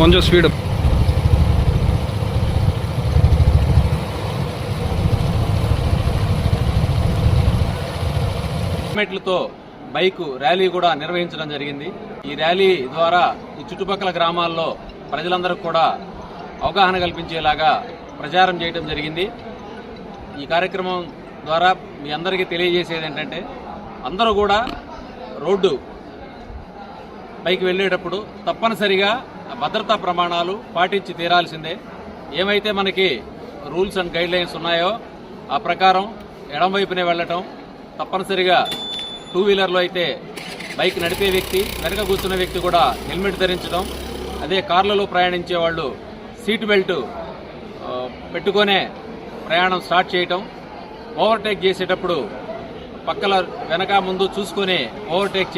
కొంచెం speed. హెల్మెట్లతో bike rally కూడా నిర్వహించడం జరిగింది. ఈ ర్యాలీ ద్వారా ఈ చుట్టుపక్కల గ్రామాల్లో ప్రజలందరికీ కూడా అవగాహన కల్పించేలాగా ప్రచారం చేయడం జరిగింది. ఈ కార్యక్రమం ద్వారా మీ అందరికీ తెలియజేసేది ఏంటంటే అందరూ కూడా రోడ్డు పైకి వెళ్ళేటప్పుడు తప్పనిసరిగా భద్రతా ప్రమాణాలు పాటించి తీరాల్సిందే. ఏమైతే మనకి రూల్స్ అండ్ గైడ్ లైన్స్ ఉన్నాయో ఆ ప్రకారం ఎడం వైపునే వెళ్ళటం తప్పనిసరిగా టూ వీలర్లో అయితే బైక్ నడిపే వ్యక్తి వెనక కూర్చున్న వ్యక్తి కూడా హెల్మెట్ ధరించడం అదే కార్లలో ప్రయాణించే వాళ్ళు సీట్ బెల్ట్ పెట్టుకొనే ప్రయాణం స్టార్ట్ చేయటం ఓవర్టేక్ చేసేటప్పుడు పక్కల వెనక ముందు చూసుకొని ఓవర్టేక్